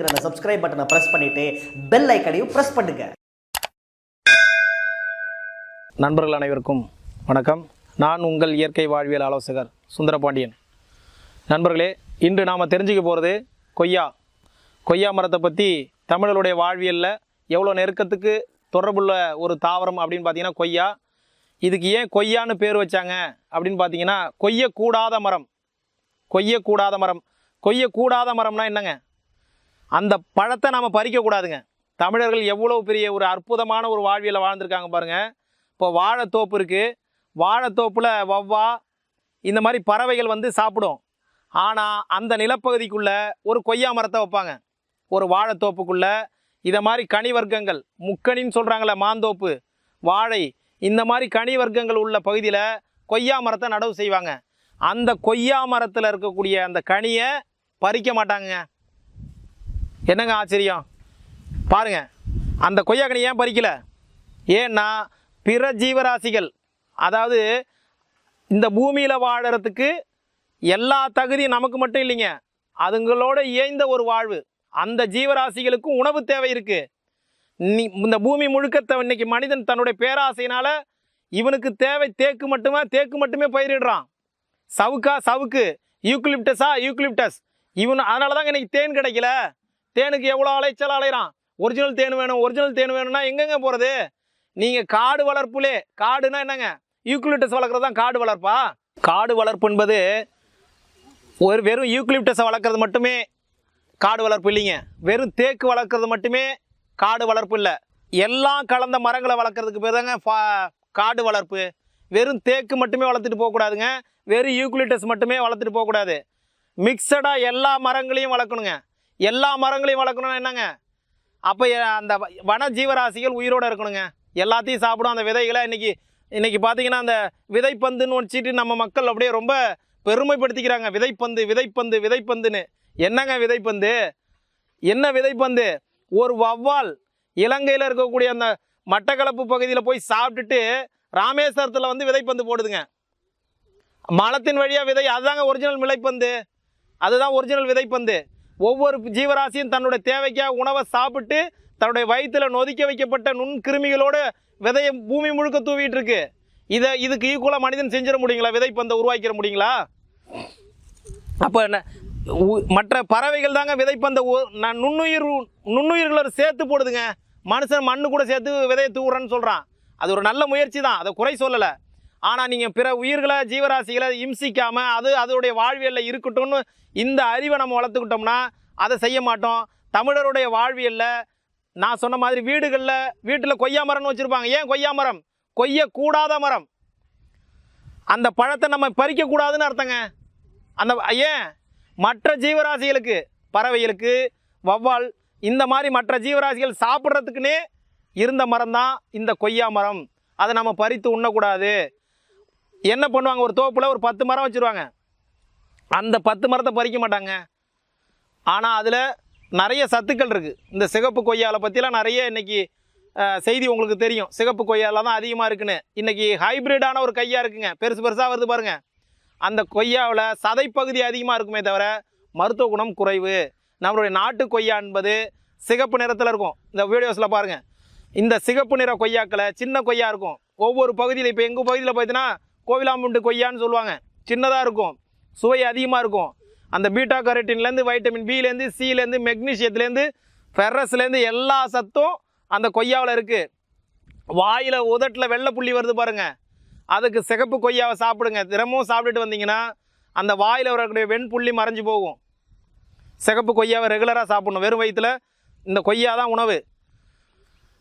அந்த சப்ஸ்கிரைப் பட்டனை பிரஸ் பண்ணிட்டு பெல் ஐக்கனையும் பிரஸ் பண்ணுங்க. நண்பர்கள் அனைவருக்கும் வணக்கம். நான் உங்கள் இயற்கை வாழ்வியல் ஆலோசகர் சுந்தரபாண்டியன். நண்பர்களே இன்று நாம் தெரிஞ்சுக்க போகிறது கொய்யா. கொய்யா மரத்தை பற்றி தமிழருடைய வாழ்வியலில் எவ்வளோ நெருக்கத்துக்கு தொடர்புள்ள ஒரு தாவரம் அப்படின்னு பார்த்தீங்கன்னா கொய்யா. இதுக்கு ஏன் கொய்யான்னு பேர் வச்சாங்க அப்படின்னு பார்த்தீங்கன்னா கொய்யக்கூடாத மரம். கொய்யக்கூடாத மரம். கொய்யக்கூடாத மரம்னா என்னங்க? அந்த பழத்தை நாம் பறிக்கக்கூடாதுங்க தமிழர்கள் எவ்வளோ பெரிய ஒரு அற்புதமான ஒரு வாழ்வியலை வாழ்ந்திருக்காங்க பாருங்கள் இப்போ வாழைத்தோப்பு இருக்குது வாழைத்தோப்பில் வவ்வா இந்த மாதிரி பறவைகள் வந்து சாப்பிடும். ஆனால் அந்த நிலப்பகுதிக்குள்ளே ஒரு கொய்யா மரத்தை வைப்பாங்க. ஒரு வாழைத்தோப்புக்குள்ளே. இதை மாதிரி கனி வர்க்கங்கள் முக்கனின்னு சொல்கிறாங்களே மாந்தோப்பு வாழை இந்த மாதிரி கனி வர்க்கங்கள் உள்ள பகுதியில் கொய்யா மரத்தை நடவு செய்வாங்க. அந்த கொய்யா மரத்தில் இருக்கக்கூடிய அந்த கனியை பறிக்க மாட்டாங்க என்னங்க ஆச்சரியம்? பாருங்க அந்த கொய்யாக்கனி ஏன் பறிக்கல? ஏன்னா பிற ஜீவராசிகள் அதாவது இந்த பூமியில் வாழறதுக்கு எல்லா தகுதியும் நமக்கு மட்டும் இல்லைங்க. அதுங்களோட இயைந்த ஒரு வாழ்வு. அந்த ஜீவராசிகளுக்கும் உணவு தேவை இருக்கு. நீ இந்த பூமி முழுக்க இன்னைக்கு மனிதன் தன்னுடைய பேராசையினால இவனுக்கு தேவை தேக்கு மட்டுமே? தேக்கு மட்டுமே பயிரிடுறான். சவுக்கா சவுக்கு. யூக்லிப்டஸா? யூக்லிப்டஸ். இவன் அதனால தாங்க இன்னைக்கு தேன் கிடைக்கல. தேனுக்கு எவ்வளோ அலைச்சல் அலைகிறான் ஒரிஜினல் தேன் வேணும் ஒரிஜினல் தேன் வேணும்னா எங்கெங்க போகிறது நீங்கள் காடு வளர்ப்புலே காடுனா என்னங்க? யூக்லிப்டஸ் வளர்க்குறது தான் காடு வளர்ப்பா? காடு வளர்ப்பு என்பது ஒரு வெறும் யூக்லிப்டஸை வளர்க்குறது மட்டுமே காடு வளர்ப்பு இல்லைங்க. வெறும் தேக்கு வளர்க்குறது மட்டுமே காடு வளர்ப்பு இல்லை. எல்லாம் கலந்த மரங்களை வளர்க்குறதுக்கு பேர் தாங்க ஃபா- காடு வளர்ப்பு. வெறும் தேக்கு மட்டுமே வளர்த்துட்டு போகக்கூடாதுங்க. வெறும் யூக்லிப்டஸ் மட்டுமே வளர்த்துட்டு போகக்கூடாது. மிக்சடாக எல்லா மரங்களையும் வளர்க்கணுங்க. எல்லா மரங்களையும் வளர்க்கணும்னா என்னங்க? அப்போ அந்த வன ஜீவராசிகள் உயிரோடு இருக்கணுங்க. எல்லாத்தையும் சாப்பிடும் அந்த விதைகளை இன்றைக்கி இன்றைக்கி பார்த்தீங்கன்னா அந்த விதைப்பந்துன்னு வச்சுட்டு நம்ம மக்கள் அப்படியே ரொம்ப பெருமைப்படுத்திக்கிறாங்க. விதைப்பந்து விதைப்பந்து விதைப்பந்துன்னு. என்னங்க விதைப்பந்து? என்ன விதைப்பந்து? ஒரு வவ்வால் இலங்கையில் இருக்கக்கூடிய அந்த மட்டக்களப்பு பகுதியில் போய் சாப்பிட்டுட்டு ராமேஸ்வரத்தில் வந்து விதைப்பந்து போடுதுங்க. மலத்தின் வழியாக விதை அதுதாங்க ஒரிஜினல் விதைப்பந்து அதுதான் ஒரிஜினல் விதைப்பந்து. ஒவ்வொரு ஜீவராசியும் தன்னுடைய தேவைக்காக உணவை சாப்பிட்டு தன்னுடைய வயிற்றில் நொதிக்க வைக்கப்பட்ட நுண்கிருமிகளோட விதையை பூமி முழுக்க தூவிட்டு இருக்கு. இதை இதுக்கு ஈக்குவலாக மனிதன் செஞ்சிட முடியுங்களா? விதைப்பந்தை உருவாக்கிட முடியுங்களா? அப்போ என்ன உ- மற்ற பறவைகள் தாங்க விதைப்பந்த நான் நுண்ணுயிர் நுண்ணுயிர்களை சேர்த்து போடுதுங்க. மனுஷன் மண்ணு கூட சேர்த்து விதையை தூவுறேன்னு சொல்கிறான் அது ஒரு நல்ல முயற்சி தான். அதை குறை சொல்லலை. ஆனால் நீங்கள் பிற உயிர்களை ஜீவராசிகளை இம்சிக்காமல் அது அதோடைய வாழ்வியலில் இருக்கட்டும்னு இந்த அறிவை நம்ம வளர்த்துக்கிட்டோம்னா அதை செய்ய மாட்டோம். தமிழருடைய வாழ்வியலில் நான் சொன்ன மாதிரி வீடுகளில் வீட்டில் கொய்யா மரம்னு வச்சுருப்பாங்க. ஏன் கொய்யா மரம்? கொய்யக்கூடாத மரம். அந்த பழத்தை நம்ம பறிக்கக்கூடாதுன்னு அர்த்தங்க. அந்த ஏன்? மற்ற ஜீவராசிகளுக்கு பறவைகளுக்கு வவ்வால் இந்த மாதிரி மற்ற ஜீவராசிகள் சாப்பிட்றதுக்குன்னே இருந்த மரம் தான் இந்த கொய்யா மரம். அதை நம்ம பறித்து உண்ணக்கூடாது. என்ன பண்ணுவாங்க? ஒரு தோப்பில் ஒரு பத்து மரம் வச்சுருவாங்க. அந்த பத்து மரத்தை பறிக்க மாட்டாங்க. ஆனால் அதில் நிறைய சத்துக்கள் இருக்குது இந்த சிகப்பு கொய்யாவில் பற்றிலாம் நிறைய இன்னைக்கு செய்தி உங்களுக்கு தெரியும். சிகப்பு கொய்யாவில் தான் அதிகமாக இருக்குன்னு. இன்றைக்கி ஹைபிரிடான ஒரு கையாக இருக்குங்க. பெருசு பெருசாக வருது பாருங்க. அந்த கொய்யாவில் சதைப்பகுதி அதிகமாக இருக்குமே தவிர மருத்துவ குணம் குறைவு. நம்மளுடைய நாட்டு கொய்யா என்பது சிகப்பு நிறத்தில் இருக்கும். இந்த வீடியோஸில் பாருங்கள் இந்த சிகப்பு நிற கொய்யாக்களை சின்ன கொய்யா இருக்கும். ஒவ்வொரு பகுதியில் இப்போ எங்கள் பகுதியில் பார்த்தீங்கன்னா கோவிலாம்புண்டு கொய்யான்னு சொல்லுவாங்க. சின்னதாக இருக்கும். சுவை அதிகமாக இருக்கும். அந்த பீட்டா கரோட்டின்லேருந்து வைட்டமின் பிலேருந்து சிலேருந்து மெக்னீஷியத்துலேருந்து ஃபெரஸ்லேருந்து எல்லா சத்தும் அந்த கொய்யாவில் இருக்குது வாயில் உதட்டில் வெள்ளை புள்ளி வருது பாருங்கள் அதுக்கு சிகப்பு கொய்யாவை சாப்பிடுங்க. தினமும் சாப்பிட்டுட்டு வந்தீங்கன்னா அந்த வாயில் வரக்கூடிய வெண்புள்ளி மறைஞ்சு போகும். சிகப்பு கொய்யாவை ரெகுலராக சாப்பிடணும். வெறும் வயிற்றுல இந்த கொய்யா தான் உணவு.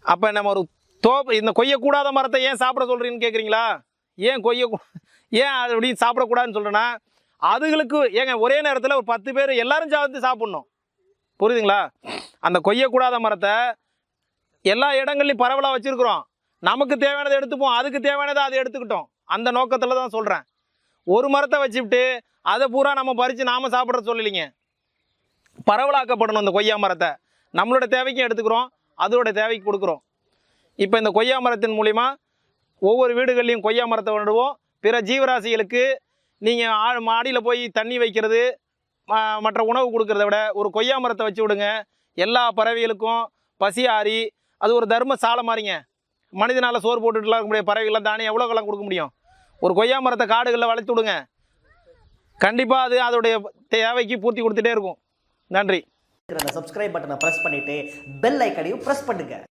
அப்போ நம்ம ஒரு தோப்பு இந்த கொய்யக்கூடாத மரத்தை ஏன் சாப்பிட சொல்கிறீங்கன்னு கேட்குறீங்களா ஏன் கொய்ய ஏன் அது சாப்பிடக்கூடாதுன்னு சொல்கிறேன்னா அதுகளுக்கு ஏங்க ஒரே நேரத்தில் ஒரு பத்து பேர் எல்லாரும் சாப்பிட்டு சாப்பிட்ணும். புரியுதுங்களா? அந்த கொய்யக்கூடாத மரத்தை எல்லா இடங்கள்லையும் பரவலாக வச்சுருக்குறோம். நமக்கு தேவையானதை எடுத்துப்போம். அதுக்கு தேவையானதை அதை எடுத்துக்கிட்டோம். அந்த நோக்கத்தில் தான் சொல்கிறேன் ஒரு மரத்தை வச்சுக்கிட்டு அதை பூரா நம்ம பறித்து நாம் சாப்பிட்ற சொல்லலைங்க. பரவலாக்கப்படணும் இந்த கொய்யா மரத்தை. நம்மளோட தேவைக்கும் எடுத்துக்கிறோம். அதோட தேவைக்கு கொடுக்குறோம். இப்போ இந்த கொய்யா மரத்தின் மூலிமா ஒவ்வொரு வீடுகள்லையும் கொய்யா மரத்தை நடுவோம் பிற ஜீவராசிகளுக்கு நீங்கள் ஆ மாடியில் போய் தண்ணி வைக்கிறது மற்ற உணவு கொடுக்கறத விட ஒரு கொய்யா மரத்தை வச்சு விடுங்க. எல்லா பறவைகளுக்கும் பசியாரி அது ஒரு தர்ம சாலை மாதிரிங்க மனிதனால் சோறு போட்டுட்டுலாம் இருக்க முடியாது. பறவைகள்லாம் தானே எவ்வளோக்கெல்லாம் கொடுக்க முடியும்? ஒரு கொய்யா மரத்தை காடுகளில் வளர்த்து விடுங்க. கண்டிப்பாக அது அதோடைய தேவைக்கு பூர்த்தி கொடுத்துட்டே இருக்கும். நன்றி. சப்ஸ்கிரைப் பட்டனை பிரஸ் பண்ணிவிட்டு பெல் ஐக்கனையும் ப்ரெஸ் பண்ணுங்கள்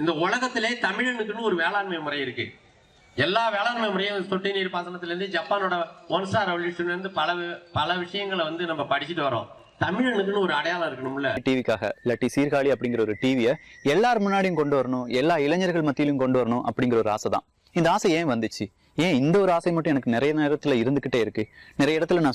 இந்த உலகத்திலே தமிழனுக்குன்னு ஒரு வேளாண்மை முறை இருக்கு. எல்லா வேளாண்மை முறையும் சொட்டு நீர் பாசனத்துல இருந்து ஜப்பானோட ஒன் ஸ்டார் பல பல விஷயங்களை வந்து நம்ம படிச்சுட்டு வரோம். தமிழனுக்குன்னு ஒரு அடையாளம் இருக்கணும்ல. டிவிக்காக இல்லாட்டி சீர்காழி அப்படிங்கிற ஒரு டிவியை எல்லார் முன்னாடியும் கொண்டு வரணும் எல்லா இளைஞர்கள் மத்தியிலும் கொண்டு வரணும் அப்படிங்கிற ஒரு ஆசை தான் இந்த ஆசை ஏன் வந்துச்சு? ஏன் இந்த ஒரு ஆசை மட்டும் எனக்கு நிறைய நேரத்துல இருந்துகிட்டே இருக்கு? நிறைய இடத்துல நான்